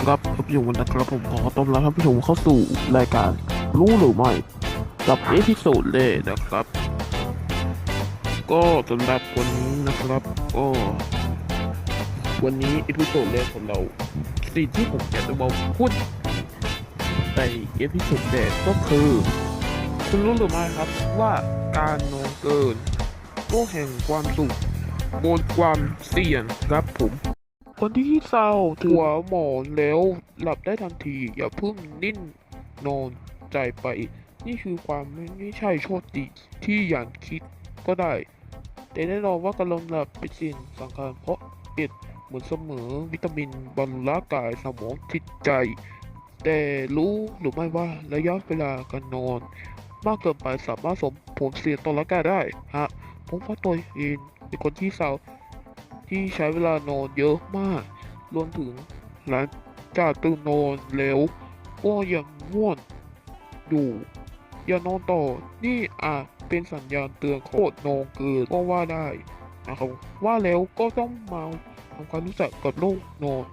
ครับท่านผู้ชมนะครับผมขอต้อนรับท่านผู้ชมเข้าสู่รายการรู้หรือไม่กับเอพิโซดเลยนะครับ ก็สำหรับวันนี้นะครับ ก็ วันนี้เอพิโซดแรกของเราสิ่งที่ผมอยากจะมาพูดในเอพิโซดแรกก็คือ คุณรู้หรือไม่ครับว่าการนอนเกิน ก็แห่งความสุขบนความเสี่ยงครับผม คนที่เศร้าหัวหมอนแล้วหลับได้ทันที อย่าเพิ่งนิ่นนอนใจไป นี่คือความไม่ใช่โชคดีที่อย่างคิดก็ได้ แต่แน่นอนว่ากำลังหลับเป็นสิ่งสำคัญเพราะเอ็ดเหมือนเสมอวิตามินบำรุงร่างกายสมองจิตใจ แต่รู้หรือไม่ว่าระยะเวลาการนอน มากเกินไปสามารถส่งผลเสียต่อร่างกายได้ฮะผมว่าตัวเองเป็นคนที่เศร้า ที่ใช้เวลานอนเยอะมาก รวมถึงหลังจากตื่นนอนแล้วก็ยังง่วงอยู่อย่านอนต่อ นี่อาจเป็นสัญญาณเตือนโคตรนอนเกินก็ว่าได้นะครับ ว่าแล้วก็ต้องมาทำความรู้จักกับโรคนอน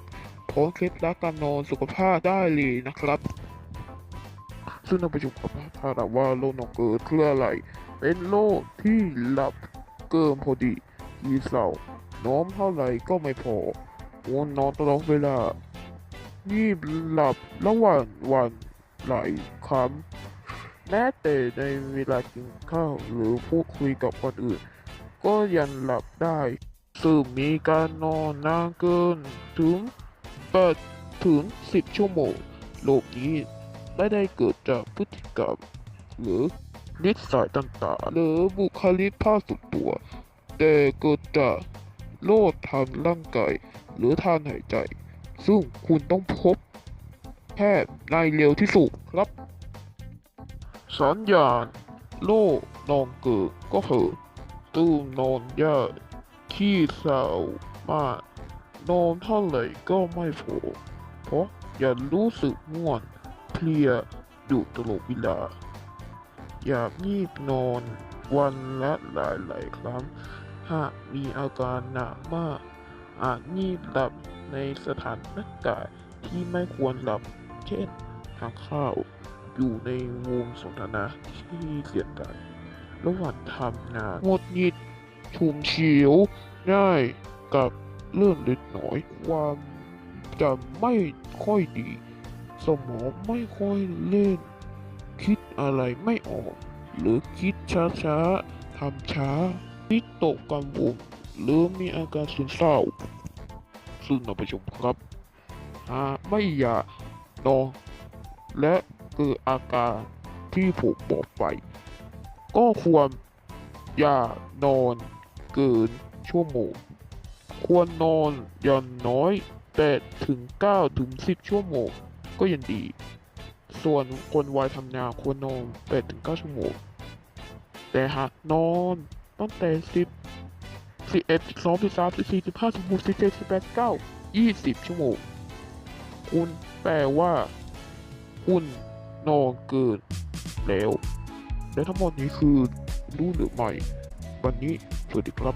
พร้อมเคล็ดลับการนอนสุขภาพได้เลยนะครับซึ่งในปัจจุบันถ้าถามว่าโรคนอนเกินคืออะไร เป็นโรคที่หลับเกินพอดีทีเศร้า น้อมเท่าไหร่ก็ไม่พอง่วงนอนตลอดเวลางีบหลับระหว่างวันหลายครั้งแม้แต่ในเวลากินข้าวหรือพูดคุยกับคนอื่น ก็ยังหลับได้ซึ่งมีการนอนนานเกินถึง8ถึง10ชั่วโมงโรคนี้ไม่ได้เกิดจากพฤติกรรม หรือนิสัยต่างๆ หรือบุคลิกภาพสุดตัว แต่เกิดจาก โรคทางร่างกายหรือทางหายใจ ซึ่งคุณต้องพบแพทย์ในเร็วที่สุดครับสัญญาณโรคนอนเกิดก็คือตื่นนอนยากขี้เศร้ามากนอนเท่าไหร่ก็ไม่พอเพราะอย่ารู้สึกง่วงเพลียอยู่ตลอดเวลา อยากงีบนอนวันละหลายๆครั้ง หากมีอาการหนักมาก อาจงีบหลับในสถานการณ์ที่ไม่ควรหลับ เช่นทานข้าวอยู่ในวงสนทนาที่เสียงดังระหว่างทำงานหงดหงิดฉุมเฉียวง่ายกับเรื่องเล็กน้อยความจำไม่ค่อยดี สมองไม่ค่อยเล่น คิดอะไรไม่ออก หรือคิดช้าๆทำช้า วิตกกังวลหรือมีอาการซึมเศร้า ซึ่งเราไปชมครับ หากไม่อยากนอนและเกิดอาการที่ผมบอกไป ก็ควรอย่านอนเกินชั่วโมง ควรนอนอย่างน้อย8ถึง 9 ถึง 10 ชั่วโมงก็ยังดี ส่วนคนวัยทำงานควรนอน8ถึง 9 ชั่วโมง แต่หากนอน ตั้งแต่ 10, บสิบ 13, 14, 15, 16, 17, 18, 19, 20ชั่วโมง คุณแปลว่า คุณนอนเกินแล้ว และทั้งหมดนี้คือรู้หรือไม่ วันนี้ สวัสดีครับ